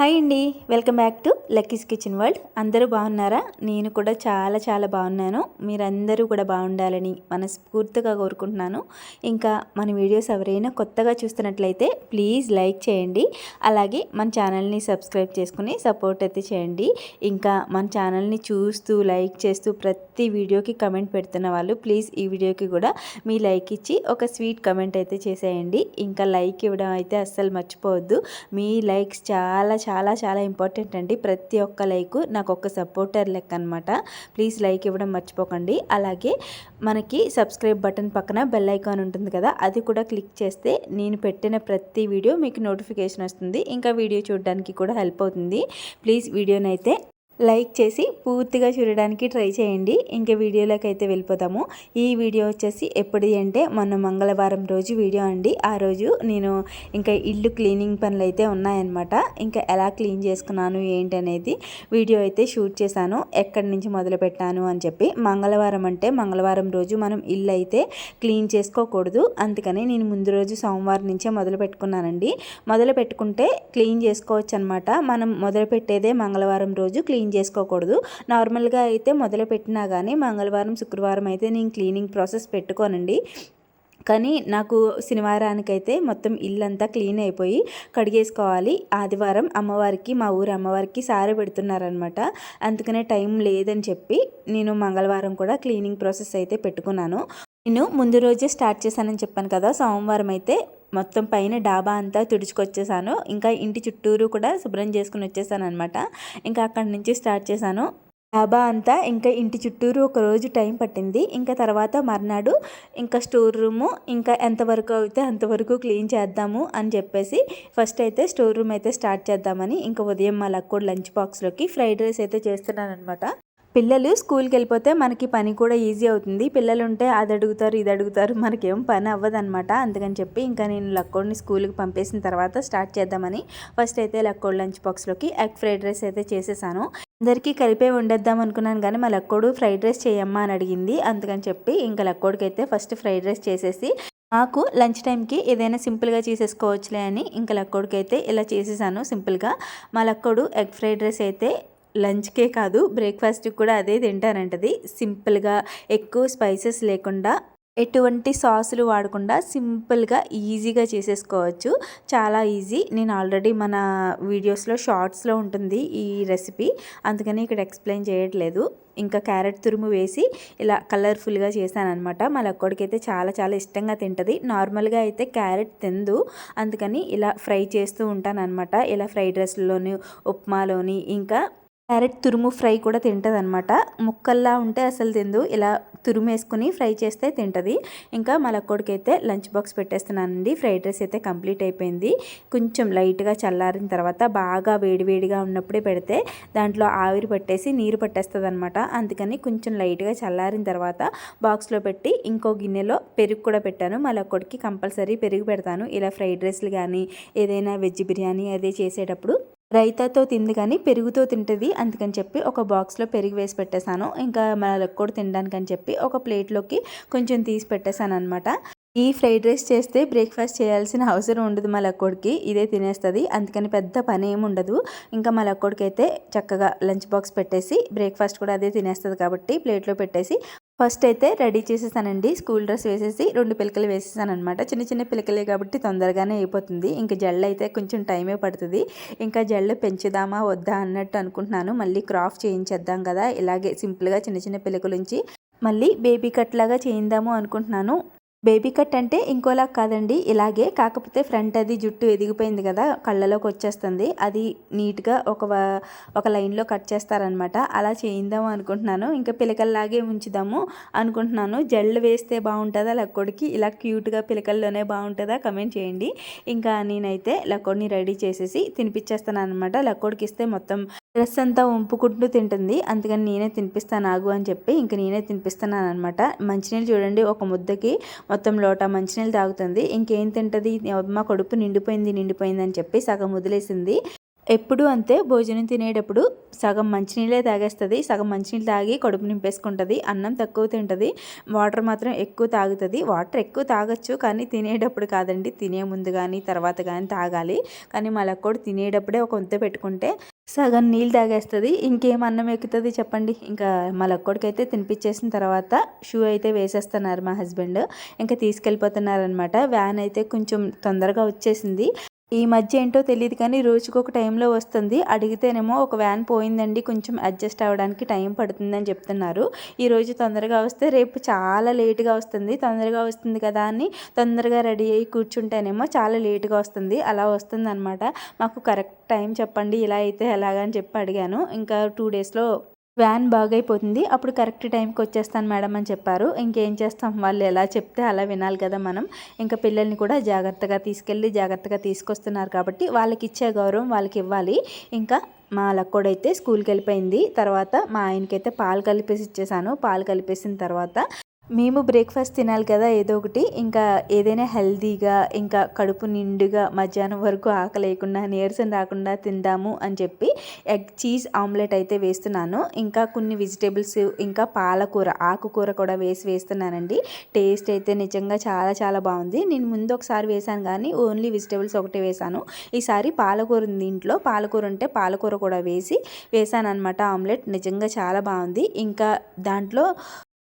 Hi అండి. Welcome back to Lucky's kitchen world. అందరూ బాగున్నారా? నేను కూడా చాలా చాలా బాగున్నాను. మీరందరూ కూడా బాగుండాలని మనస్ఫూర్తిగా కోరుకుంటున్నాను. ఇంకా మన వీడియోస్ ఎవరైనా కొత్తగా చూస్తున్నట్లయితే ప్లీజ్ లైక్ చేయండి. అలాగే మన ఛానల్ని సబ్స్క్రైబ్ చేసుకుని సపోర్ట్ అయితే చేయండి. ఇంకా మన ఛానల్ని చూస్తూ లైక్ చేస్తూ ప్రతి వీడియోకి కమెంట్ పెడుతున్న వాళ్ళు ప్లీజ్ ఈ వీడియోకి కూడా మీ లైక్ ఇచ్చి ఒక స్వీట్ కమెంట్ అయితే చేసేయండి. ఇంకా లైక్ ఇవ్వడం అయితే అస్సలు మర్చిపోవద్దు. మీ లైక్స్ చాలా చాలా చాలా ఇంపార్టెంట్ అండి. ప్రతి ఒక్క లైక్ నాకు ఒక సపోర్టర్ లెక్క అనమాట ప్లీజ్ లైక్ ఇవ్వడం మర్చిపోకండి. అలాగే మనకి సబ్స్క్రైబ్ బటన్ పక్కన బెల్ ఐకాన్ ఉంటుంది కదా అది కూడా క్లిక్ చేస్తే నేను పెట్టిన ప్రతి వీడియో మీకు నోటిఫికేషన్ వస్తుంది. ఇంకా వీడియో చూడడానికి కూడా హెల్ప్ అవుతుంది. ప్లీజ్ వీడియోనైతే లైక్ చేసి పూర్తిగా చూడడానికి ట్రై చేయండి. ఇంకా వీడియోలోకి అయితే వెళ్ళిపోతాము. ఈ వీడియో వచ్చేసి ఎప్పటిది అంటే మొన్న మంగళవారం రోజు వీడియో అండి. ఆ రోజు నేను ఇంకా ఇల్లు క్లీనింగ్ పనులు అయితే ఉన్నాయన్నమాట. ఇంకా ఎలా క్లీన్ చేసుకున్నాను ఏంటి అనేది వీడియో అయితే షూట్ చేశాను. ఎక్కడి నుంచి మొదలు పెట్టాను అని చెప్పి. మంగళవారం అంటే మంగళవారం రోజు మనం ఇల్లు అయితే క్లీన్ చేసుకోకూడదు. అందుకని నేను ముందు రోజు సోమవారం నుంచే మొదలు పెట్టుకున్నానండి. మొదలు పెట్టుకుంటే క్లీన్ చేసుకోవచ్చు అనమాట మనం మొదలు పెట్టేదే మంగళవారం రోజు క్లీన్ క్లీన్ చేసుకోకూడదు. నార్మల్గా అయితే మొదలు పెట్టినా కానీ మంగళవారం శుక్రవారం అయితే నేను క్లీనింగ్ ప్రాసెస్ పెట్టుకోనండి. కానీ నాకు శనివారానికైతే మొత్తం ఇల్లంతా క్లీన్ అయిపోయి కడిగేసుకోవాలి. ఆదివారం అమ్మవారికి మా ఊరు అమ్మవారికి సారె పెడుతున్నారనమాట. అందుకనే టైం లేదని చెప్పి నేను మంగళవారం కూడా క్లీనింగ్ ప్రాసెస్ అయితే పెట్టుకున్నాను. నేను ముందు రోజే స్టార్ట్ చేశానని చెప్పాను కదా సోమవారం అయితే మొత్తం పైన డాబా అంతా తుడుచుకొచ్చేసాను. ఇంకా ఇంటి చుట్టూరు కూడా శుభ్రం చేసుకుని వచ్చేసాను అనమాట ఇంకా అక్కడి నుంచి స్టార్ట్ చేశాను. డాబా అంతా ఇంకా ఇంటి చుట్టూరు ఒక రోజు టైం పట్టింది. ఇంకా తర్వాత మర్నాడు ఇంకా స్టోర్ రూము ఇంకా ఎంతవరకు అయితే అంతవరకు క్లీన్ చేద్దాము అని చెప్పేసి ఫస్ట్ అయితే స్టోర్ రూమ్ అయితే స్టార్ట్ చేద్దామని ఇంకా ఉదయం మా లక్కోడు లంచ్ బాక్స్లోకి ఫ్రైడ్ రైస్ అయితే చేస్తున్నాను అనమాట పిల్లలు స్కూల్కి వెళ్ళిపోతే మనకి పని కూడా ఈజీ అవుతుంది. పిల్లలు ఉంటే అది అడుగుతారు ఇది అడుగుతారు మనకేం పని అవ్వదనమాట అందుకని చెప్పి ఇంకా నేను లక్కోడిని స్కూల్కి పంపేసిన తర్వాత స్టార్ట్ చేద్దామని ఫస్ట్ అయితే లక్కోడ్ లంచ్ బాక్స్లోకి ఎగ్ ఫ్రైడ్ రైస్ అయితే చేసేసాను. అందరికీ కలిపే వండేద్దాం అనుకున్నాను కానీ మా లక్కోడు ఫ్రైడ్ రైస్ చేయమ్మా అని అడిగింది. అందుకని చెప్పి ఇంకా లక్కోడికి అయితే ఫస్ట్ ఫ్రైడ్ రైస్ చేసేసి నాకు లంచ్ టైంకి ఏదైనా సింపుల్గా చేసేసుకోవచ్చులే అని ఇంకా లక్కోడికి అయితే ఇలా చేసేసాను సింపుల్గా. మా లక్కోడు ఎగ్ ఫ్రైడ్ రైస్ అయితే లంచ్కే కాదు బ్రేక్ఫాస్ట్కి కూడా అదే తింటానంటది సింపుల్గా ఎక్కువ స్పైసెస్ లేకుండా ఎటువంటి సాసులు వాడకుండా సింపుల్గా ఈజీగా చేసేసుకోవచ్చు. చాలా ఈజీ. నేను ఆల్రెడీ మన వీడియోస్లో షార్ట్స్లో ఉంటుంది ఈ రెసిపీ. అందుకని ఇక్కడ ఎక్స్ప్లెయిన్ చేయట్లేదు. ఇంకా క్యారెట్ తురుము వేసి ఇలా కలర్ఫుల్గా చేశానమాట మా లక్కోడికి చాలా చాలా ఇష్టంగా తింటుంది. నార్మల్గా అయితే క్యారెట్ తిందు. అందుకని ఇలా ఫ్రై చేస్తూ ఉంటాననమాట ఇలా ఫ్రైడ్ రైస్లోని ఉప్మాలోని ఇంకా క్యారెట్ తురుము ఫ్రై కూడా తింటుంది అనమాట ముక్కల్లా ఉంటే అసలు తిందు. ఇలా తురుమేసుకుని ఫ్రై చేస్తే తింటుంది. ఇంకా మలక్కోడికి అయితే లంచ్ బాక్స్ పెట్టేస్తున్నానండి. ఫ్రైడ్ రైస్ అయితే కంప్లీట్ అయిపోయింది. కొంచెం లైట్గా చల్లారిన తర్వాత బాగా వేడివేడిగా ఉన్నప్పుడే పెడితే దాంట్లో ఆవిరి పట్టేసి నీరు పట్టేస్తుంది అనమాట అందుకని కొంచెం లైట్గా చల్లారిన తర్వాత బాక్స్లో పెట్టి ఇంకో గిన్నెలో పెరుగు కూడా పెట్టాను. మలక్కోడికి కంపల్సరీ పెరుగు పెడతాను. ఇలా ఫ్రైడ్ రైస్లు కానీ ఏదైనా వెజ్ బిర్యానీ అదే చేసేటప్పుడు రైతాతో తింది కానీ పెరుగుతో తింటుంది అందుకని చెప్పి ఒక బాక్స్లో పెరుగు వేసి పెట్టేశాను. ఇంకా మన కూడా తినడానికి అని చెప్పి ఒక ప్లేట్లోకి కొంచెం తీసి పెట్టేశాను అనమాట ఈ ఫ్రైడ్ రైస్ చేస్తే బ్రేక్ఫాస్ట్ చేయాల్సిన అవసరం ఉండదు మా లక్కోడికి ఇదే తినేస్తుంది. అందుకని పెద్ద పని ఏమి ఉండదు. ఇంకా మా లక్కోడికి అయితే చక్కగా లంచ్ బాక్స్ పెట్టేసి బ్రేక్ఫాస్ట్ కూడా అదే తినేస్తుంది కాబట్టి ప్లేట్లో పెట్టేసి ఫస్ట్ అయితే రెడీ చేసేసానండి. స్కూల్ డ్రెస్ వేసేసి రెండు పిలకలు వేసేసాను అనమాట చిన్న చిన్న పిలకలే కాబట్టి తొందరగానే అయిపోతుంది. ఇంకా జల్లు అయితే కొంచెం టైమే పడుతుంది. ఇంకా జల్లు పెంచుదామా వద్దా అన్నట్టు అనుకుంటున్నాను. మళ్ళీ క్రాఫ్ చేయించేద్దాం కదా. ఇలాగే సింపుల్గా చిన్న చిన్న పిలకలుంచి మళ్ళీ బేబీ కట్ లాగా చేయిందాము అనుకుంటున్నాను. బేబీ కట్ అంటే ఇంకోలా కాదండి. ఇలాగే కాకపోతే ఫ్రంట్ అది జుట్టు ఎదిగిపోయింది కదా కళ్ళలోకి వచ్చేస్తుంది. అది నీట్గా ఒక ఒక లైన్లో కట్ చేస్తారనమాట. అలా చేయిందాం అనుకుంటున్నాను. ఇంకా పిలకల్లాగే ఉంచుదాము అనుకుంటున్నాను. జల్లు వేస్తే బాగుంటుందా లక్కోడికి? ఇలా క్యూట్గా పిలకల్లోనే బాగుంటుందా కమెంట్ చేయండి. ఇంకా నేనైతే లక్కోడిని రెడీ చేసేసి తినిపించేస్తాను అనమాట లక్కోడికి ఇస్తే మొత్తం డ్రెస్ అంతా వంపుకుంటూ తింటుంది. అందుకని నేనే తినిపిస్తాను ఆగు అని చెప్పి ఇంక నేనే తినిపిస్తున్నాను అనమాట మంచినీళ్ళు చూడండి ఒక ముద్దకి మొత్తం లోట మంచినీళ్ళు తాగుతుంది. ఇంకేం తింటుంది? మా కడుపు నిండిపోయింది నిండిపోయింది అని చెప్పి సగం వదిలేసింది. ఎప్పుడు అంతే భోజనం తినేటప్పుడు సగం మంచినీళ్ళే తాగేస్తుంది. సగం మంచినీళ్ళు తాగి కడుపు నింపేసుకుంటుంది. అన్నం తక్కువ తింటుంది. వాటర్ మాత్రం ఎక్కువ తాగుతుంది. వాటర్ ఎక్కువ తాగొచ్చు కానీ తినేటప్పుడు కాదండి. తినే ముందు కానీ తర్వాత కానీ తాగాలి. కానీ మళ్ళీ తినేటప్పుడే ఒక వంత పెట్టుకుంటే సగం నీళ్ళు తాగేస్తుంది ఇంకేం అన్నం ఎక్కుతుంది చెప్పండి. ఇంకా మా లక్కోడికైతే తినిపించేసిన తర్వాత షూ అయితే వేసేస్తున్నారు మా హస్బెండ్. ఇంకా తీసుకెళ్ళిపోతున్నారనమాట వ్యాన్ అయితే కొంచెం తొందరగా వచ్చేసింది. ఈ మధ్య ఏంటో తెలియదు కానీ రోజుకు ఒక టైంలో వస్తుంది. అడిగితేనేమో ఒక వ్యాన్ పోయిందండి. కొంచెం అడ్జస్ట్ అవ్వడానికి టైం పడుతుందని చెప్తున్నారు. ఈరోజు తొందరగా వస్తే రేపు చాలా లేట్గా వస్తుంది. తొందరగా వస్తుంది కదా అని తొందరగా రెడీ అయ్యి కూర్చుంటేనేమో చాలా లేట్గా వస్తుంది. అలా వస్తుంది మాకు కరెక్ట్ టైం చెప్పండి. ఇలా అయితే ఎలాగని చెప్పి అడిగాను. ఇంకా టూ డేస్లో వ్యాన్ బాగైపోతుంది. అప్పుడు కరెక్ట్ టైంకి వచ్చేస్తాను మేడం అని చెప్పారు. ఇంకేం చేస్తాం? వాళ్ళు ఎలా చెప్తే అలా వినాలి కదా మనం. ఇంకా పిల్లల్ని కూడా జాగ్రత్తగా తీసుకెళ్ళి జాగ్రత్తగా తీసుకొస్తున్నారు కాబట్టి వాళ్ళకి ఇచ్చే గౌరవం వాళ్ళకి ఇవ్వాలి. ఇంకా మా లక్కోడైతే స్కూల్కి వెళ్ళిపోయింది. తర్వాత మా ఆయనకైతే పాలు కలిపేసి ఇచ్చేసాను. పాలు కలిపేసిన తర్వాత మేము బ్రేక్ఫాస్ట్ తినాలి కదా ఏదో ఒకటి. ఇంకా ఏదైనా హెల్దీగా ఇంకా కడుపు నిండుగా మధ్యాహ్నం వరకు ఆకలేయకుండా నీరసం రాకుండా తిందాము అని చెప్పి ఎగ్ చీజ్ ఆమ్లెట్ అయితే వేస్తున్నాను. ఇంకా కొన్ని వెజిటేబుల్స్ ఇంకా పాలకూర ఆకుకూర కూడా వేసి వేస్తున్నానండి. టేస్ట్ అయితే నిజంగా చాలా చాలా బాగుంది. నేను ముందు ఒకసారి వేసాను కానీ ఓన్లీ వెజిటేబుల్స్ ఒకటే వేసాను ఈసారి పాలకూర ఉంది ఇంట్లో. పాలకూర ఉంటే పాలకూర కూడా వేసి వేసాను అనమాట ఆమ్లెట్ నిజంగా చాలా బాగుంది. ఇంకా దాంట్లో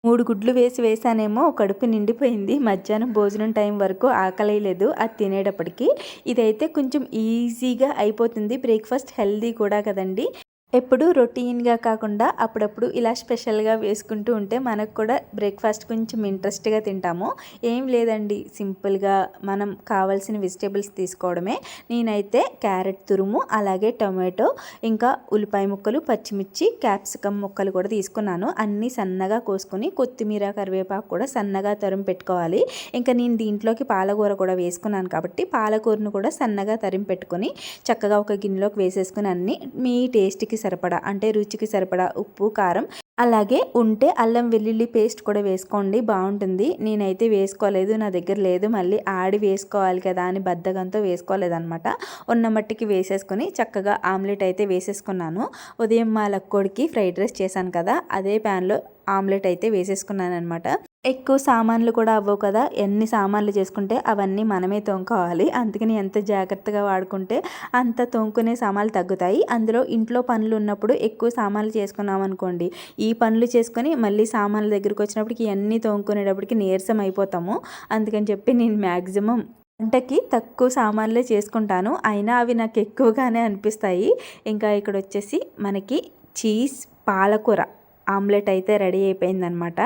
మూడు గుడ్లు వేసి వేసానేమో కడుపు నిండిపోయింది. మధ్యాహ్నం భోజనం టైం వరకు ఆకలేదు అది తినేటప్పటికి ఇదైతే కొంచెం ఈజీగా అయిపోతుంది. బ్రేక్ఫాస్ట్ హెల్దీ కూడా కదండి. ఎప్పుడు రొటీన్గా కాకుండా అప్పుడప్పుడు ఇలా స్పెషల్గా వేసుకుంటూ ఉంటే మనకు కూడా బ్రేక్ఫాస్ట్ కొంచెం ఇంట్రెస్ట్గా తింటాము. ఏం లేదండి. సింపుల్గా మనం కావాల్సిన వెజిటేబుల్స్ తీసుకోవడమే. నేనైతే క్యారెట్ తురుము అలాగే టొమాటో ఇంకా ఉల్లిపాయ ముక్కలు పచ్చిమిర్చి క్యాప్సికమ్ ముక్కలు కూడా తీసుకున్నాను. అన్నీ సన్నగా కోసుకొని కొత్తిమీర కరివేపాకు కూడా సన్నగా తరిమి పెట్టుకోవాలి. ఇంకా నేను దీంట్లోకి పాలకూర కూడా వేసుకున్నాను కాబట్టి పాలకూరను కూడా సన్నగా తరిమి పెట్టుకొని చక్కగా ఒక గిన్నెలోకి వేసేసుకుని అన్ని మీ టేస్ట్కి రుచికి సరిపడా అంటే రుచికి సరిపడా ఉప్పు కారం అలాగే ఉంటే అల్లం వెల్లుల్లి పేస్ట్ కూడా వేసుకోండి బాగుంటుంది. నేనైతే వేసుకోలేదు నా దగ్గర లేదు మళ్ళీ ఆడి వేసుకోవాలి కదా అని బద్దకంతో వేసుకోలేదనమాట ఉన్న మట్టికి వేసేసుకొని చక్కగా ఆమ్లెట్ అయితే వేసేసుకున్నాను. ఉదయం మా లక్కోడికి ఫ్రైడ్ రైస్ చేశాను కదా అదే ప్యాన్లో ఆమ్లెట్ అయితే వేసేసుకున్నాను అనమాట ఎక్కువ సామాన్లు కూడా అవ్వవు కదా. ఎన్ని సామాన్లు చేసుకుంటే అవన్నీ మనమే తోముకోవాలి. అందుకని ఎంత జాగ్రత్తగా వాడుకుంటే అంత తోముకునే సామాన్లు తగ్గుతాయి. అందులో ఇంట్లో పనులు ఉన్నప్పుడు ఎక్కువ సామాన్లు చేసుకున్నాం అనుకోండి. ఈ పనులు చేసుకొని మళ్ళీ సామాన్ల దగ్గరికి వచ్చినప్పటికి ఇవన్నీ తోముకునేటప్పటికి నీరసం అయిపోతాము. అందుకని చెప్పి నేను మ్యాక్సిమం వంటకి తక్కువ సామాన్లే చేసుకుంటాను. అయినా అవి నాకు ఎక్కువగానే అనిపిస్తాయి. ఇంకా ఇక్కడ వచ్చేసి మనకి చీజ్ పాలకూర. ఆమ్లెట్ అయితే రెడీ అయిపోయిందనమాట.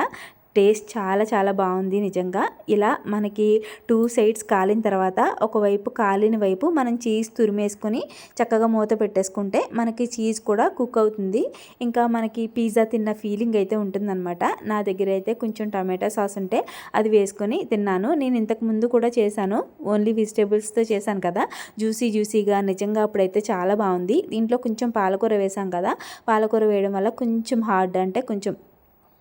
టేస్ట్ చాలా చాలా బాగుంది నిజంగా. ఇలా మనకి టూ సైడ్స్ కాలిన తర్వాత ఒకవైపు కాలిన వైపు మనం చీజ్ తురిమేసుకొని చక్కగా మూత పెట్టేసుకుంటే మనకి చీజ్ కూడా కుక్ అవుతుంది. ఇంకా మనకి పిజ్జా తిన్న ఫీలింగ్ అయితే ఉంటుందన్నమాట. నా దగ్గర అయితే కొంచెం టమాటా సాస్ ఉంటే అది వేసుకొని తిన్నాను. నేను ఇంతకు ముందు కూడా చేశాను. ఓన్లీ వెజిటేబుల్స్తో చేశాను కదా. జ్యూసీ జ్యూసీగా నిజంగా అప్పుడైతే చాలా బాగుంది. దీంట్లో కొంచెం పాలకూర వేసాం కదా. పాలకూర వేయడం వల్ల కొంచెం హార్డ్ అంటే కొంచెం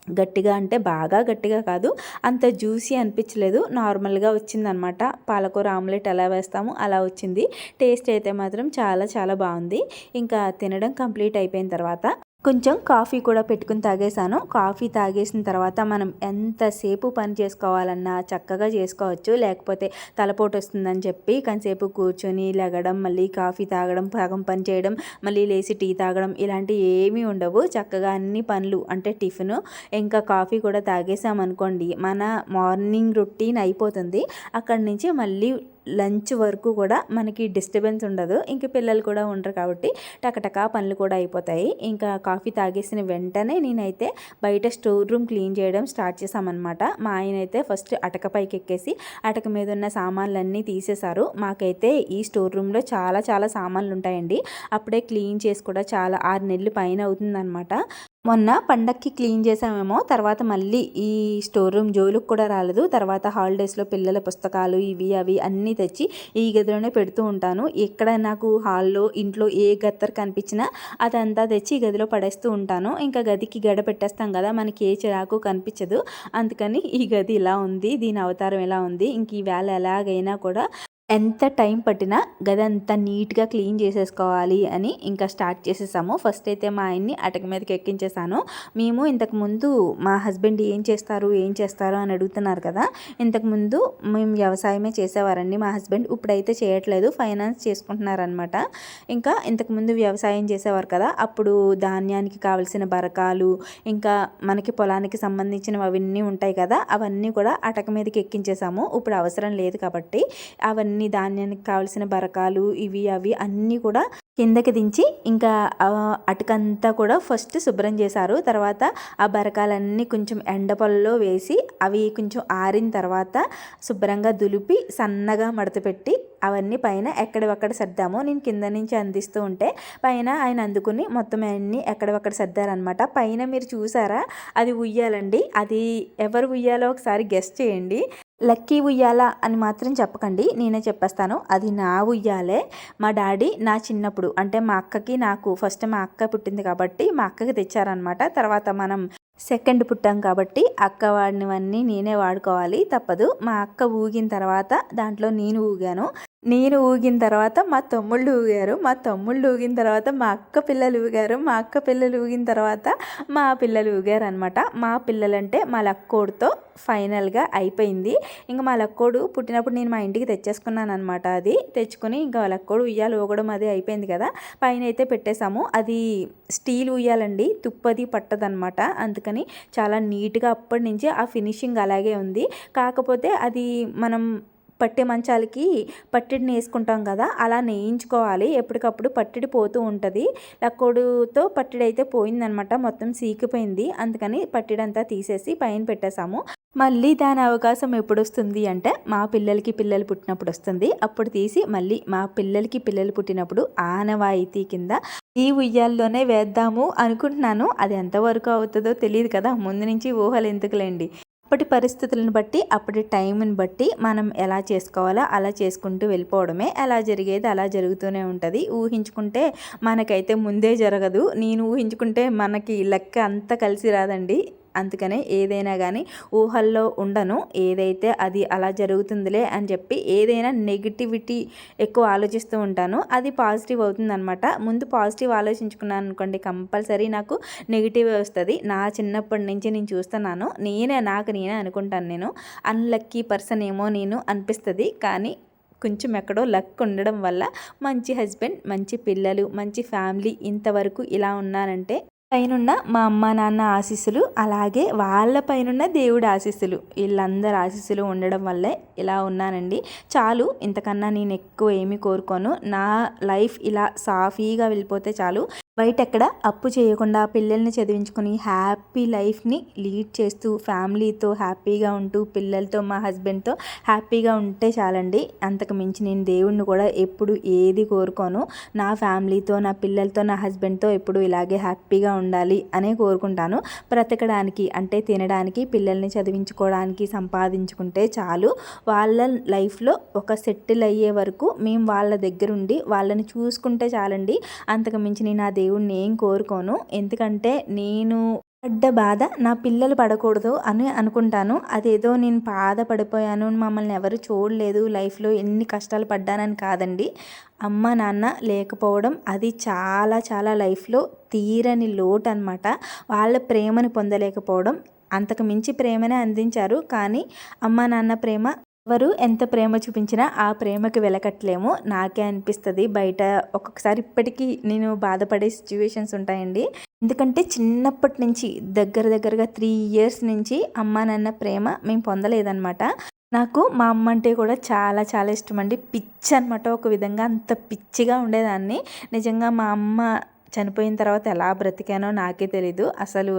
గట్టిగా అంటే బాగా గట్టిగా కాదు అంత జ్యూసీ అనిపించలేదు. నార్మల్గా వచ్చిందనమాట. పాలకూర ఆమ్లెట్ ఎలా వేస్తాము అలా వచ్చింది. టేస్ట్ అయితే మాత్రం చాలా చాలా బాగుంది. ఇంకా తినడం కంప్లీట్ అయిపోయిన తర్వాత కొంచెం కాఫీ కూడా పెట్టుకుని తాగేసాను కాఫీ తాగేసిన తర్వాత మనం ఎంతసేపు పని చేసుకోవాలన్నా చక్కగా చేసుకోవచ్చు. లేకపోతే తలపోటు వస్తుందని చెప్పి కొంతసేపు కూర్చొని లెగడం మళ్ళీ కాఫీ తాగడం సగం పని చేయడం మళ్ళీ లేచి టీ తాగడం ఇలాంటివి ఏమీ ఉండవు. చక్కగా అన్ని పనులు అంటే టిఫిన్ ఇంకా కాఫీ కూడా తాగేసామనుకోండి మన మార్నింగ్ రొటీన్ అయిపోతుంది. అక్కడి నుంచి మళ్ళీ లంచ్ వరకు కూడా మనకి డిస్టర్బెన్స్ ఉండదు. ఇంకా పిల్లలు కూడా ఉండరు కాబట్టి టకటకా పనులు కూడా అయిపోతాయి. ఇంకా కాఫీ తాగేసిన వెంటనే నేనైతే బయట స్టోర్ రూమ్ క్లీన్ చేయడం స్టార్ట్ చేసామన్నమాట మా ఆయన అయితే ఫస్ట్ అటక పైకి ఎక్కేసి అటక మీద ఉన్న సామాన్లన్నీ తీసేశారు. మాకైతే ఈ స్టోర్ రూమ్లో చాలా చాలా సామాన్లు ఉంటాయండి. అప్పుడే క్లీన్ చేసి కూడా చాలా ఆరు నెలలు పైన అవుతుందన్నమాట. మొన్న పండక్కి క్లీన్ చేసామేమో తర్వాత మళ్ళీ ఈ స్టోర్ రూమ్ జోలుకు కూడా రాలేదు. తర్వాత హాలిడేస్లో పిల్లల పుస్తకాలు ఇవి అవి అన్నీ తెచ్చి ఈ గదిలోనే పెడుతూ ఉంటాను. ఎక్కడ నాకు హాల్లో ఇంట్లో ఏ గత్తర్ కనిపించినా అదంతా తెచ్చి ఈ గదిలో పడేస్తూ ఉంటాను. ఇంకా గదికి గడ పెట్టేస్తాం కదా మనకి ఏ చిరాకు కనిపించదు. అందుకని ఈ గది ఇలా ఉంది దీని అవతారం ఎలా ఉంది ఇంక ఈ వేళ ఎలాగైనా కూడా ఎంత టైం పట్టినా గది గదంతా నీట్గా క్లీన్ చేసేసుకోవాలి అని ఇంకా స్టార్ట్ చేసేసాము. ఫస్ట్ అయితే మా ఆయన్ని అటక మీదకి ఎక్కించేసాను. మేము ఇంతకు ముందు మా హస్బెండ్ ఏం చేస్తారు ఏం చేస్తారు అని అడుగుతున్నారు కదా ఇంతకు ముందు మేము వ్యవసాయమే చేసేవారండి. మా హస్బెండ్ ఇప్పుడైతే చేయట్లేదు ఫైనాన్స్ చేసుకుంటున్నారనమాట ఇంకా ఇంతకుముందు వ్యవసాయం చేసేవారు కదా అప్పుడు ధాన్యానికి కావలసిన బరకాలు ఇంకా మనకి పొలానికి సంబంధించినవి అవన్నీ ఉంటాయి కదా అవన్నీ కూడా అటక మీదకి ఎక్కించేసాము. ఇప్పుడు అవసరం లేదు కాబట్టి అవన్నీ అన్ని ధాన్యానికి కావాల్సిన బరకాలు ఇవి అవి అన్నీ కూడా కిందకి దించి ఇంకా అటుకంతా కూడా ఫస్ట్ శుభ్రం చేశారు. తర్వాత ఆ బరకాలన్నీ కొంచెం ఎండ వేసి అవి కొంచెం ఆరిన తర్వాత శుభ్రంగా దులిపి సన్నగా మడతపెట్టి అవన్నీ పైన ఎక్కడవక్కడ సర్దాము నేను కింద నుంచి అందిస్తూ ఉంటే పైన ఆయన అందుకుని మొత్తం అన్నీ ఎక్కడవక్కడ సర్దారనమాట పైన మీరు చూసారా? అది ఉయ్యాలండి. అది ఎవరు ఉయ్యాలో ఒకసారి గెస్ట్ చేయండి. లక్కీ ఉయ్యాల అని మాత్రం చెప్పకండి నేనే చెప్పేస్తాను. అది నా ఉయ్యాలే. మా డాడీ నా చిన్నప్పుడు అంటే మా అక్కకి నాకు ఫస్ట్ మా అక్క పుట్టింది కాబట్టి మా అక్కకి తెచ్చారనమాట తర్వాత మనం సెకండ్ పుట్టాం కాబట్టి అక్క వాడినవన్నీ నేనే వాడుకోవాలి తప్పదు. మా అక్క ఊగిన తర్వాత దాంట్లో నేను ఊగాను. నేను ఊగిన తర్వాత మా తమ్ముళ్ళు ఊగారు. మా తమ్ముళ్ళు ఊగిన తర్వాత మా అక్క పిల్లలు ఊగారు. మా అక్క పిల్లలు ఊగిన తర్వాత మా పిల్లలు ఊగారు అనమాట మా పిల్లలంటే మా లక్కోడితో ఫైనల్గా అయిపోయింది. ఇంకా మా లక్కోడు పుట్టినప్పుడు నేను మా ఇంటికి తెచ్చేసుకున్నాను అనమాట అది. తెచ్చుకొని ఇంకా లక్కోడు ఉయ్యాలు ఊగడం అది అయిపోయింది కదా. పైన అయితే పెట్టేశాము. అది స్టీల్ ఉయ్యాలండి. తుప్పది పట్టదనమాట అందుకని చాలా నీట్గా అప్పటి నుంచి ఆ ఫినిషింగ్ అలాగే ఉంది. కాకపోతే అది మనం పట్టే మంచాలకి పట్టిడిని వేసుకుంటాం కదా అలా నేయించుకోవాలి. ఎప్పటికప్పుడు పట్టిడి పోతూ ఉంటుంది. లక్కోడుతో పట్టిడి అయితే పోయిందనమాట. మొత్తం సీకిపోయింది. అందుకని పట్టిడంతా తీసేసి పైన పెట్టేశాము. మళ్ళీ దాని అవకాశం ఎప్పుడు వస్తుంది అంటే మా పిల్లలకి పిల్లలు పుట్టినప్పుడు వస్తుంది. అప్పుడు తీసి మళ్ళీ మా పిల్లలకి పిల్లలు పుట్టినప్పుడు ఆనవాయితీ కింద ఈ ఉయ్యాల్లోనే వేద్దాము అనుకుంటున్నాను. అది ఎంతవరకు అవుతుందో తెలియదు కదా. ముందు నుంచి ఊహలు ఎందుకులేండి? అప్పటి పరిస్థితులను బట్టి అప్పటి టైంని బట్టి మనం ఎలా చేసుకోవాలో అలా చేసుకుంటూ వెళ్ళిపోవడమే. ఎలా జరిగేది అలా జరుగుతూనే ఉంటుంది. ఊహించుకుంటే మనకైతే ముందే జరగదు. నేను ఊహించుకుంటే మనకి లెక్క అంతా కలిసి రాదండి. అందుకనే ఏదైనా కానీ ఊహల్లో ఉండను. ఏదైతే అది అలా జరుగుతుందిలే అని చెప్పి ఏదైనా నెగిటివిటీ ఎక్కువ ఆలోచిస్తూ ఉంటాను. అది పాజిటివ్ అవుతుందనమాట ముందు పాజిటివ్ ఆలోచించుకున్నాను అనుకోండి కంపల్సరీ నాకు నెగిటివ్ వస్తుంది. నా చిన్నప్పటి నుంచి నేను చూస్తున్నాను. నేనే నాకు నేనే అనుకుంటాను నేను. అన్లక్కీ పర్సన్ ఏమో నేను అనిపిస్తుంది. కానీ కొంచెం ఎక్కడో లక్ ఉండడం వల్ల మంచి హస్బెండ్ మంచి పిల్లలు మంచి ఫ్యామిలీ ఇంతవరకు ఇలా ఉన్నానంటే పైనున్న మా అమ్మ నాన్న ఆశీస్సులు అలాగే వాళ్ళ పైనున్న దేవుడి ఆశీస్సులు. వీళ్ళందరి ఆశీస్సులు ఉండడం వల్లే ఇలా ఉన్నానండి. చాలు ఇంతకన్నా నేను ఎక్కువ ఏమీ కోరుకోను. నా లైఫ్ ఇలా సాఫీగా వెళ్ళిపోతే చాలు. బయట ఎక్కడ అప్పు చేయకుండా పిల్లల్ని చదివించుకొని హ్యాపీ లైఫ్ని లీడ్ చేస్తూ ఫ్యామిలీతో హ్యాపీగా ఉంటూ పిల్లలతో మా హస్బెండ్తో హ్యాపీగా ఉంటే చాలండి. అంతకు మించి నేను దేవుణ్ణి కూడా ఎప్పుడు ఏది కోరుకోను. నా ఫ్యామిలీతో నా పిల్లలతో నా హస్బెండ్తో ఎప్పుడు ఇలాగే హ్యాపీగా ఉండాలి అనే కోరుకుంటాను. బ్రతకడానికి అంటే తినడానికి పిల్లల్ని చదివించుకోవడానికి సంపాదించుకుంటే చాలు. వాళ్ళ లైఫ్లో ఒక సెటిల్ అయ్యే వరకు మేము వాళ్ళ దగ్గరుండి వాళ్ళని చూసుకుంటే చాలండి. అంతకు మించి నేను ఆ దేవుణ్ణి ఏం కోరుకోను. ఎందుకంటే నేను పడ్డ బాధ నా పిల్లలు పడకూడదు అని అనుకుంటాను. అదేదో నేను బాధపడిపోయాను మమ్మల్ని ఎవరు చూడలేదు లైఫ్లో ఎన్ని కష్టాలు పడ్డానని కాదండి. అమ్మ నాన్న లేకపోవడం అది చాలా చాలా లైఫ్లో తీరని లోటు అనమాట వాళ్ళ ప్రేమను పొందలేకపోవడం అంతకు మించి ప్రేమనే అందించారు. కానీ అమ్మ నాన్న ప్రేమ ఎవరు ఎంత ప్రేమ చూపించినా ఆ ప్రేమకి వెలకట్లేము నాకే అనిపిస్తుంది బయట ఒక్కొక్కసారి ఇప్పటికీ నేను బాధపడే సిచ్యువేషన్స్ ఉంటాయండి. ఎందుకంటే చిన్నప్పటి నుంచి దగ్గర దగ్గరగా త్రీ ఇయర్స్ నుంచి అమ్మ నాన్న ప్రేమ మేము పొందలేదన్నమాట. నాకు మా అమ్మ అంటే కూడా చాలా చాలా ఇష్టం అండి పిచ్చి అనమాట ఒక విధంగా అంత పిచ్చిగా ఉండేదాన్ని. నిజంగా మా అమ్మ చనిపోయిన తర్వాత ఎలా బ్రతికానో నాకే తెలీదు. అసలు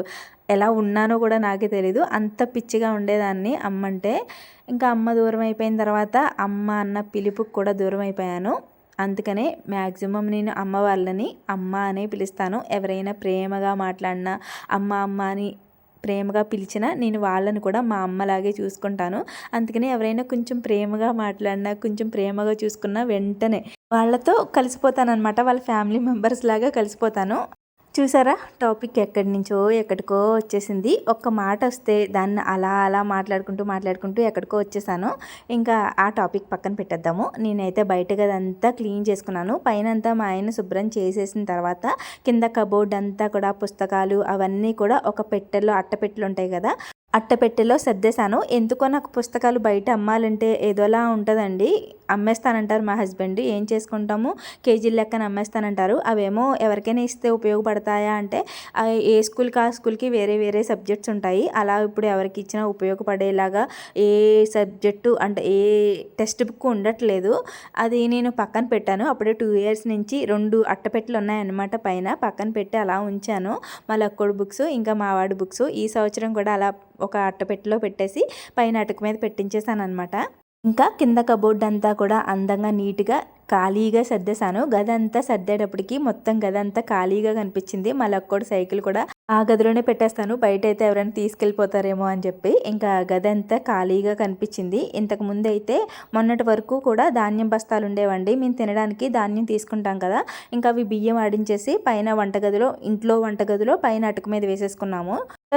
ఎలా ఉన్నానో కూడా నాకే తెలీదు. అంత పిచ్చిగా ఉండేదాన్ని అమ్మ అంటే ఇంకా అమ్మ దూరం అయిపోయిన తర్వాత అమ్మ అన్న పిలుపుకి కూడా దూరం అయిపోయాను. అందుకనే మ్యాక్సిమం నేను అమ్మ వాళ్ళని అమ్మ అనే పిలుస్తాను. ఎవరైనా ప్రేమగా మాట్లాడినా అమ్మ అమ్మ అని ప్రేమగా పిలిచినా నేను వాళ్ళని కూడా మా అమ్మలాగే చూసుకుంటాను. అందుకని ఎవరైనా కొంచెం ప్రేమగా మాట్లాడినా కొంచెం ప్రేమగా చూసుకున్నా వెంటనే వాళ్ళతో కలిసిపోతానన్నమాట. వాళ్ళ ఫ్యామిలీ మెంబర్స్ లాగా కలిసిపోతాను. చూసారా? టాపిక్ ఎక్కడి నుంచో ఎక్కడికో వచ్చేసింది. ఒక్క మాట వస్తే దాన్ని అలా అలా మాట్లాడుకుంటూ మాట్లాడుకుంటూ ఎక్కడికో వచ్చేసాను. ఇంకా ఆ టాపిక్ పక్కన పెట్టేద్దాము. నేనైతే బయట గదంతా క్లీన్ చేసుకున్నాను. పైన అంతా మా ఆయన శుభ్రం చేసేసిన తర్వాత కింద కబోర్డ్ అంతా కూడా పుస్తకాలు అవన్నీ కూడా ఒక పెట్టెలో అట్టపెట్టెలు ఉంటాయి కదా అట్టపెట్టెలో సర్దేశాను. ఎందుకో నాకు పుస్తకాలు బయట అమ్మాలంటే ఏదోలా ఉంటుందండి. అమ్మేస్తానంటారు మా హస్బెండ్. ఏం చేసుకుంటాము? కేజీల లెక్కన అమ్మేస్తానంటారు. అవేమో ఎవరికైనా ఇస్తే ఉపయోగపడతాయా అంటే ఏ స్కూల్కి ఆ స్కూల్కి వేరే వేరే సబ్జెక్ట్స్ ఉంటాయి. అలా ఇప్పుడు ఎవరికి ఇచ్చినా ఉపయోగపడేలాగా ఏ సబ్జెక్టు అంటే ఏ టెక్స్ట్ బుక్ ఉండట్లేదు. అది నేను పక్కన పెట్టాను. అప్పుడే టూ ఇయర్స్ నుంచి రెండు అట్టపెట్టెలు ఉన్నాయన్నమాట పైన. పక్కన పెట్టి అలా ఉంచాను. మా లక్కోడు బుక్స్ ఇంకా మావాడి బుక్స్. ఈ సంవత్సరం కూడా అలా ఒక అట్టపెట్టెలో పెట్టేసి పైన అటుకు మీద పెట్టించేసాను అనమాట ఇంకా కింద కబోర్డ్ అంతా కూడా అందంగా నీట్గా ఖాళీగా సర్దేశాను. గదంతా సర్దేటప్పటికి మొత్తం గదంతా ఖాళీగా కనిపించింది. మళ్ళీ అక్కడ సైకిల్ కూడా ఆ గదిలోనే పెట్టేస్తాను. బయట అయితే ఎవరైనా తీసుకెళ్ళిపోతారేమో అని చెప్పి ఇంకా గది అంతా ఖాళీగా కనిపించింది. ఇంతకు ముందు అయితే మొన్నటి వరకు కూడా ధాన్యం బస్తాలు ఉండేవండి. మేము తినడానికి ధాన్యం తీసుకుంటాం కదా. ఇంకా అవి బియ్యం ఆడించేసి పైన వంటగదిలో ఇంట్లో వంటగదిలో పైన అటుకు మీద వేసేసుకున్నాము.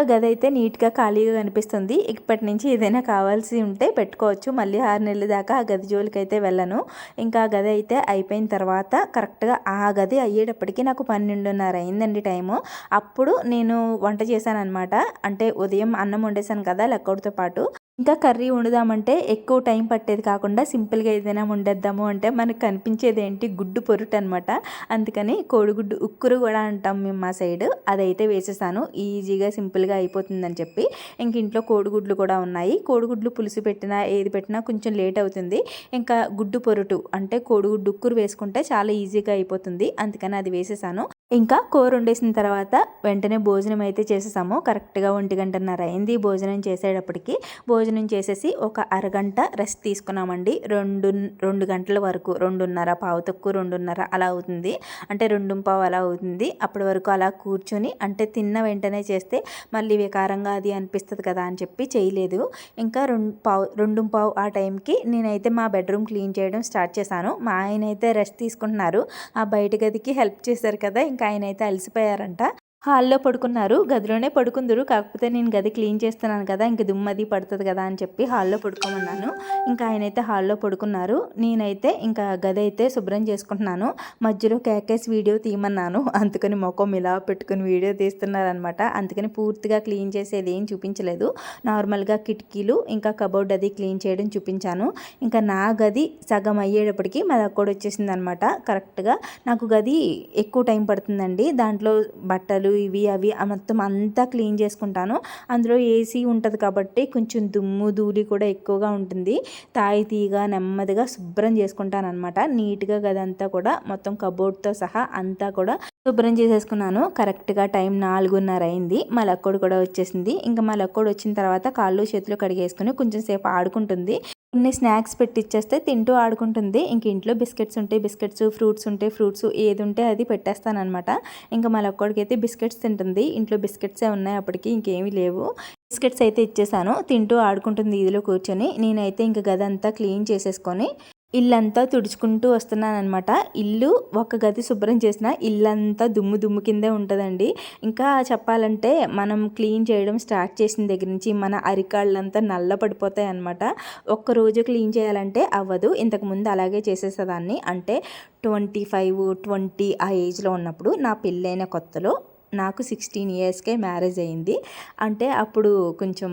గది అయితే నీట్గా ఖాళీగా కనిపిస్తుంది. ఇప్పటి నుంచి ఏదైనా కావాల్సి ఉంటే పెట్టుకోవచ్చు. మళ్ళీ ఆరు నెలల దాకా ఆ గది జోలికి అయితే వెళ్ళను. ఇంకా గది అయితే అయిపోయిన తర్వాత కరెక్ట్గా ఆ గది అయ్యేటప్పటికి నాకు పన్నెండున్నర అయిందండి టైము. అప్పుడు నేను వంట చేశాను అనమాట అంటే ఉదయం అన్నం వండేసాను కదా లెక్కడితో పాటు. ఇంకా కర్రీ వండుదామంటే ఎక్కువ టైం పట్టేది కాకుండా సింపుల్గా ఏదైనా వండేద్దాము అంటే మనకు కనిపించేది ఏంటి? గుడ్డు పొరుటు అనమాట అందుకని కోడిగుడ్డు ఉక్కురు కూడా అంటాం మేము మా సైడ్. అదైతే వేసేసాను. ఈజీగా సింపుల్గా అయిపోతుందని చెప్పి. ఇంక ఇంట్లో కోడిగుడ్లు కూడా ఉన్నాయి. కోడిగుడ్లు పులుసు పెట్టినా ఏది పెట్టినా కొంచెం లేట్ అవుతుంది. ఇంకా గుడ్డు పొరుటు అంటే కోడిగుడ్డు ఉక్కురు వేసుకుంటే చాలా ఈజీగా అయిపోతుంది. అందుకని అది వేసేసాను. ఇంకా కూర వండేసిన తర్వాత వెంటనే భోజనం అయితే చేసేసాము. కరెక్ట్గా ఒంటి గంటన్నర అయింది. భోజనం చేసేటప్పటికి భోజనం చేసేసి ఒక అరగంట రెస్ట్ తీసుకున్నామండి. రెండు రెండు గంటల వరకు రెండున్నర పావు తక్కువ రెండున్నర అలా అవుతుంది. అంటే రెండు పావు అలా అవుతుంది. అప్పటి వరకు అలా కూర్చొని అంటే తిన్న వెంటనే చేస్తే మళ్ళీ వికారంగా అది అనిపిస్తుంది కదా అని చెప్పి చేయలేదు. ఇంకా రెండు పావు రెండు పావు ఆ టైంకి నేనైతే మా బెడ్రూమ్ క్లీన్ చేయడం స్టార్ట్ చేశాను. మా ఆయన అయితే రెస్ట్ తీసుకుంటున్నారు. ఆ బయట గదికి హెల్ప్ చేశారు కదా ఇంకా ఆయన అయితే అలసిపోయారంట. హాల్లో పడుకున్నారు. గదిలోనే పడుకుందరు. కాకపోతే నేను గది క్లీన్ చేస్తున్నాను కదా ఇంక దుమ్మది పడుతుంది కదా అని చెప్పి హాల్లో పడుకోమన్నాను. ఇంకా ఆయనైతే హాల్లో పడుకున్నారు. నేనైతే ఇంకా గది అయితే శుభ్రం చేసుకుంటున్నాను. మధ్యలో కేకేస్ వీడియో తీయమన్నాను. అందుకని ముఖం ఇలా పెట్టుకుని వీడియో తీస్తున్నారనమాట అందుకని పూర్తిగా క్లీన్ చేసేది ఏం చూపించలేదు. నార్మల్గా కిటికీలు ఇంకా కబోర్డ్ అది క్లీన్ చేయడం చూపించాను. ఇంకా నా గది సగం అయ్యేటప్పటికి మా కూడా వచ్చేసింది అనమాట కరెక్ట్గా నాకు గది ఎక్కువ టైం పడుతుందండి. దాంట్లో బట్టలు ఇవి అవి మొత్తం అంతా క్లీన్ చేసుకుంటాను. అందులో ఏసీ ఉంటుంది కాబట్టి కొంచెం దుమ్ము ధూళి కూడా ఎక్కువగా ఉంటుంది. తాయితీగా నెమ్మదిగా శుభ్రం చేసుకుంటాను అనమాట నీట్గా గదంతా కూడా మొత్తం కబోర్డ్తో సహా అంతా కూడా శుభ్రం చేసేసుకున్నాను. కరెక్ట్గా టైం నాలుగున్నర అయింది. మా లక్కోడు కూడా వచ్చేసింది. ఇంకా మా లక్కోడు వచ్చిన తర్వాత కాళ్ళు చేతులు కడిగేసుకుని కొంచెం సేపు ఆడుకుంటుంది. కొన్ని స్నాక్స్ పెట్టిచ్చేస్తే తింటూ ఆడుకుంటుంది. ఇంక ఇంట్లో బిస్కెట్స్ ఉంటాయి బిస్కెట్స్ ఫ్రూట్స్ ఉంటాయి ఫ్రూట్స్ ఏది ఉంటే అది పెట్టేస్తానమాట ఇంకా మళ్ళీ ఒక్కడికి అయితే బిస్కెట్స్ తింటుంది. ఇంట్లో బిస్కెట్సే ఉన్నాయి అప్పటికి ఇంకేమీ లేవు. బిస్కెట్స్ అయితే ఇచ్చేసాను. తింటూ ఆడుకుంటుంది. ఇదిలో కూర్చొని నేనైతే ఇంక గదంతా క్లీన్ చేసేసుకొని ఇల్లంతా తుడుచుకుంటూ వస్తున్నాను అనమాట ఇల్లు ఒక గది శుభ్రం చేసిన ఇల్లంతా దుమ్ము దుమ్ము కిందే ఉంటుందండి. ఇంకా చెప్పాలంటే మనం క్లీన్ చేయడం స్టార్ట్ చేసిన దగ్గర నుంచి మన అరికాళ్ళంతా నల్ల పడిపోతాయి అనమాట ఒక్కరోజు క్లీన్ చేయాలంటే అవ్వదు. ఇంతకుముందు అలాగే చేసేసేదాన్ని. అంటే ట్వంటీ ఫైవ్ ట్వంటీ ఆ ఏజ్లో ఉన్నప్పుడు నా పెళ్ళైన కొత్తలో నాకు సిక్స్టీన్ ఇయర్స్కే మ్యారేజ్ అయింది. అంటే అప్పుడు కొంచెం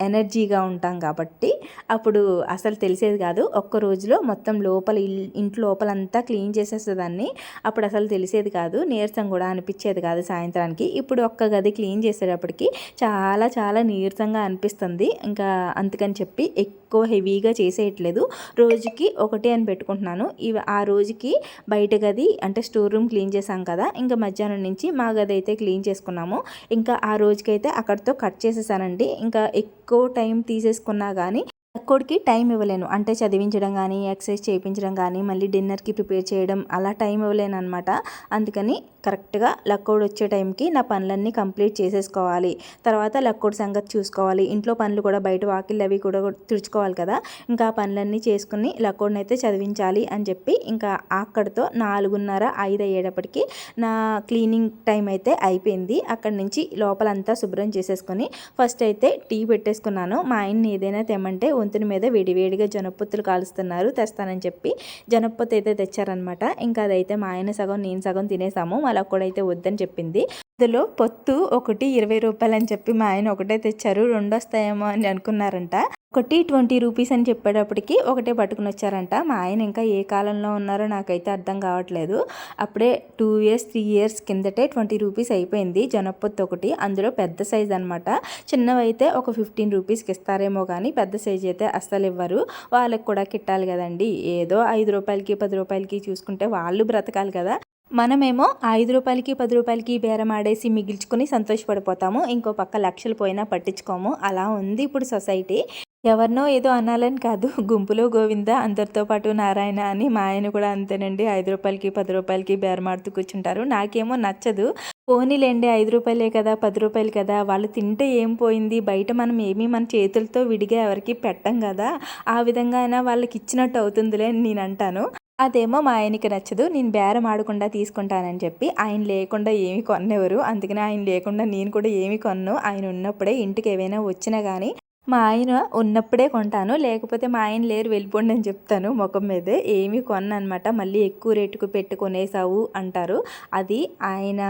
ఎనర్జీగా ఉంటాం కాబట్టి అప్పుడు అసలు తెలిసేది కాదు. ఒక్క రోజులో మొత్తం లోపల ఇంట్లో లోపలంతా క్లీన్ చేసేసేదాన్ని. అప్పుడు అసలు తెలిసేది కాదు. నీరసం కూడా అనిపించేది కాదు సాయంత్రానికి. ఇప్పుడు ఒక్క గది క్లీన్ చేసేటప్పటికి చాలా చాలా నీరసంగా అనిపిస్తుంది. ఇంకా అందుకని చెప్పి ఎక్కువ హెవీగా చేసేయట్లేదు. రోజుకి ఒకటి అని పెట్టుకుంటున్నాను. ఇవి ఆ రోజుకి బయట గది అంటే స్టోర్ రూమ్ క్లీన్ చేసాం కదా. ఇంకా మధ్యాహ్నం నుంచి మా గది అయితే క్లీన్ చేసుకున్నాము. ఇంకా ఆ రోజుకైతే అక్కడితో కట్ చేసేసానండి. ఇంకా ఎక్కువ టైం తీసేసుకున్నా కానీ లక్కోడికి టైం ఇవ్వలేను. అంటే చదివించడం కానీ ఎక్సర్సైజ్ చేయించడం కానీ మళ్ళీ డిన్నర్కి ప్రిపేర్ చేయడం అలా టైం ఇవ్వలేను అనమాట అందుకని కరెక్ట్గా లక్కోడు వచ్చే టైంకి నా పనులన్నీ కంప్లీట్ చేసేసుకోవాలి. తర్వాత లక్కోడ్ సంగతి చూసుకోవాలి. ఇంట్లో పనులు కూడా బయట వాకిళ్ళు అవి కూడా తుడుచుకోవాలి కదా. ఇంకా ఆ పనులన్నీ చేసుకుని లక్కోడిని అయితే చదివించాలి అని చెప్పి ఇంకా అక్కడితో నాలుగున్నర ఐదు అయ్యేటప్పటికి నా క్లీనింగ్ టైం అయితే అయిపోయింది. అక్కడి నుంచి లోపలంతా శుభ్రం చేసేసుకొని ఫస్ట్ అయితే టీ పెట్టేసుకున్నాను. మా ఆయన్ని ఏదైనా తెమ్మంటే వంతుని మీద వేడివేడిగా జనపొత్తులు కాలుస్తున్నారు తెస్తానని చెప్పి జనపొత్తు అయితే తెచ్చారనమాట ఇంకా అదైతే మా ఆయన సగం నేను సగం తినేసాము. మళ్ళీ అయితే వద్దని చెప్పింది. అందులో పొత్తు ఒకటి ఇరవై రూపాయలు అని చెప్పి మా ఆయన ఒకటే తెచ్చారు రెండు వస్తాయేమో అని అనుకున్నారంట. ఒకటి ట్వంటీ రూపీస్ అని చెప్పేటప్పటికి ఒకటే పట్టుకుని వచ్చారంట. మా ఆయన ఇంకా ఏ కాలంలో ఉన్నారో నాకైతే అర్థం కావట్లేదు. అప్పుడే టూ ఇయర్స్ త్రీ ఇయర్స్ కిందటే ట్వంటీ రూపీస్ అయిపోయింది జనపొత్తు ఒకటి అందులో పెద్ద సైజ్ అనమాట చిన్నవైతే ఒక ఫిఫ్టీన్ రూపీస్కి ఇస్తారేమో కానీ పెద్ద సైజ్ అయితే అస్సలు ఇవ్వరు. వాళ్ళకి కూడా కిట్టాలి కదండి ఏదో ఐదు రూపాయలకి పది రూపాయలకి చూసుకుంటే వాళ్ళు బ్రతకాలి కదా. మనమేమో ఐదు రూపాయలకి పది రూపాయలకి బేరం ఆడేసి మిగిల్చుకుని సంతోషపడిపోతాము. ఇంకో పక్క లక్షలు పోయినా పట్టించుకోము. అలా ఉంది ఇప్పుడు సొసైటీ. ఎవరినో ఏదో అనాలని కాదు. గుంపులో గోవింద అందరితో పాటు నారాయణ అని మా ఆయన కూడా అంతేనండి. ఐదు రూపాయలకి పది రూపాయలకి బేరమాడుతూ కూర్చుంటారు. నాకేమో నచ్చదు. పోనీలేండి ఐదు రూపాయలే కదా పది రూపాయలు కదా. వాళ్ళు తింటే ఏం పోయింది? బయట మనం ఏమీ మన చేతులతో విడిగా ఎవరికి పెట్టం కదా. ఆ విధంగా అయినా వాళ్ళకి ఇచ్చినట్టు అవుతుందిలే అని నేను అంటాను. అదేమో మా ఆయనకి నచ్చదు నేను బేరం ఆడకుండా తీసుకుంటానని చెప్పి ఆయన లేకుండా ఏమి కొన్నెవరు. అందుకనే ఆయన లేకుండా నేను కూడా ఏమి కొన్ను. ఆయన ఉన్నప్పుడే ఇంటికి ఏవైనా వచ్చినా కానీ మా ఆయన ఉన్నప్పుడే కొంటాను. లేకపోతే మా ఆయన లేరు వెళ్ళిపోండి అని చెప్తాను ముఖం మీదే. ఏమి కొన్ననమాట. మళ్ళీ ఎక్కువ రేటుకు పెట్టుకునేసావు అంటారు. అది ఆయన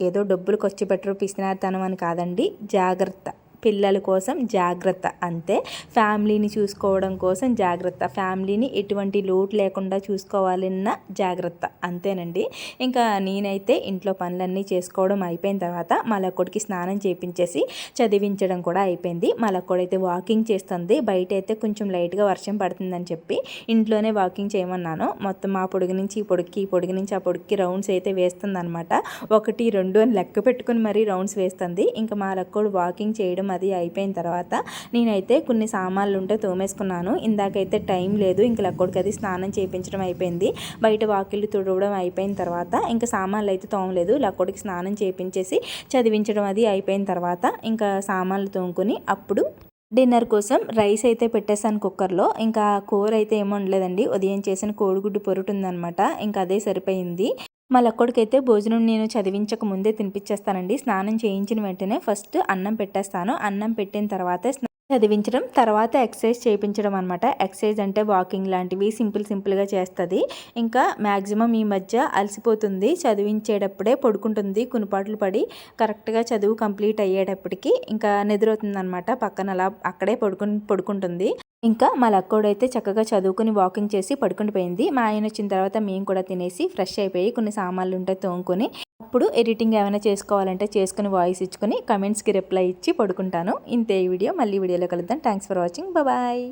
ఏదో డబ్బులు ఖర్చు పెట్టరు పిసినాతనం అని కాదండి. జాగ్రత్త. పిల్లల కోసం జాగ్రత్త అంతే. ఫ్యామిలీని చూసుకోవడం కోసం జాగ్రత్త. ఫ్యామిలీని ఎటువంటి లోటు లేకుండా చూసుకోవాలన్న జాగ్రత్త అంతేనండి. ఇంకా నేనైతే ఇంట్లో పనులన్నీ చేసుకోవడం అయిపోయిన తర్వాత మలక్కొడికి స్నానం చేయించేసి చదివించడం కూడా అయిపోయింది. మలక్కొడైతే వాకింగ్ చేస్తుంది. బయట అయితే కొంచెం లైట్గా వర్షం పడుతుందని చెప్పి ఇంట్లోనే వాకింగ్ చేయమన్నాను. మొత్తం ఆ పొడుగు నుంచి ఈ పొడికి ఈ పొడుగు నుంచి ఆ పొడికి రౌండ్స్ అయితే వేస్తుంది అనమాట ఒకటి రెండు అని లెక్క పెట్టుకుని మరీ రౌండ్స్ వేస్తుంది. ఇంకా మా లక్కోడు వాకింగ్ చేయడం అది అయిపోయిన తర్వాత నేనైతే కొన్ని సామాన్లు ఉంటే తోమేసుకున్నాను. ఇందాకైతే టైం లేదు ఇంక లక్కోడికి అది స్నానం చేయించడం అయిపోయింది. బయట వాకిళ్ళు తుడవడం అయిపోయిన తర్వాత ఇంకా సామాన్లు అయితే తోమలేదు. లక్కోడికి స్నానం చేయించేసి చదివించడం అది అయిపోయిన తర్వాత ఇంకా సామాన్లు తోముకొని అప్పుడు డిన్నర్ కోసం రైస్ అయితే పెట్టేశాను కుక్కర్లో. ఇంకా కూర అయితే ఏమో ఉండలేదండి ఉదయం చేసిన కోడిగుడ్డు పొరుటు ఉందనమాట ఇంకా అదే సరిపోయింది. మా లక్కోడికైతే భోజనం నేను చదివించక ముందే తినిపించేస్తానండి స్నానం చేయించిన వెంటనే ఫస్ట్ అన్నం పెట్టేస్తాను. అన్నం పెట్టిన తర్వాతే చదివించడం తర్వాత ఎక్సర్సైజ్ చేయించడం అనమాట ఎక్సర్సైజ్ అంటే వాకింగ్ లాంటివి సింపుల్ సింపుల్గా చేస్తుంది. ఇంకా మ్యాక్సిమం ఈ మధ్య అలసిపోతుంది. చదివించేటప్పుడే పడుకుంటుంది. కునుపాట్లు పడి కరెక్ట్గా చదువు కంప్లీట్ అయ్యేటప్పటికి ఇంకా నిద్రవుతుంది అనమాట పక్కన అలా అక్కడే పడుకుని పడుకుంటుంది. ఇంకా మా లక్కోడైతే చక్కగా చదువుకుని వాకింగ్ చేసి పడుకుండిపోయింది మా ఆయన వచ్చిన తర్వాత మేము కూడా తినేసి ఫ్రెష్ అయిపోయి కొన్ని సామాన్లు ఉంటే తోముకొని అప్పుడు ఎడిటింగ్ ఏమైనా చేసుకోవాలంటే చేసుకుని వాయిస్ ఇచ్చుకొని కమెంట్స్కి రిప్లై ఇచ్చి పడుకుంటాను. ఇంతే ఈ వీడియో. మళ్ళీ వీడియోలో కలుద్దాం. Thanks for watching. బాయ్.